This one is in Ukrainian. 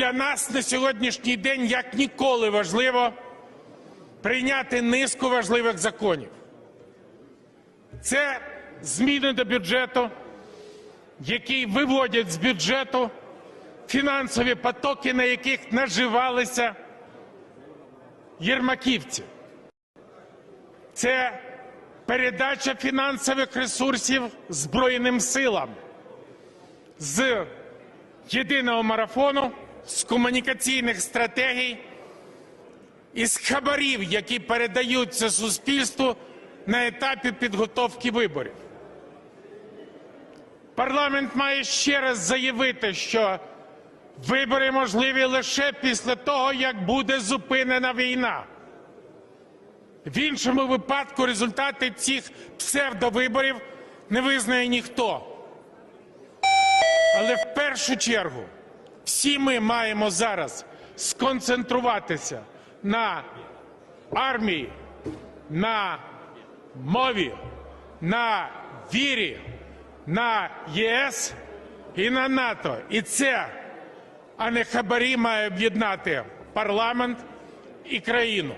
Для нас на сьогоднішній день як ніколи важливо прийняти низку важливих законів. Це зміни до бюджету, які виводять з бюджету фінансові потоки, на яких наживалися єрмаківці. Це передача фінансових ресурсів Збройним силам з єдиного марафону, з комунікаційних стратегій і з хабарів, які передаються суспільству на етапі підготовки виборів. Парламент має ще раз заявити, що вибори можливі лише після того, як буде зупинена війна. В іншому випадку результати цих псевдовиборів не визнає ніхто. Але в першу чергу всі ми маємо зараз сконцентруватися на армії, на мові, на вірі, на ЄС і на НАТО. І це, а не хабарі, має об'єднати парламент і країну.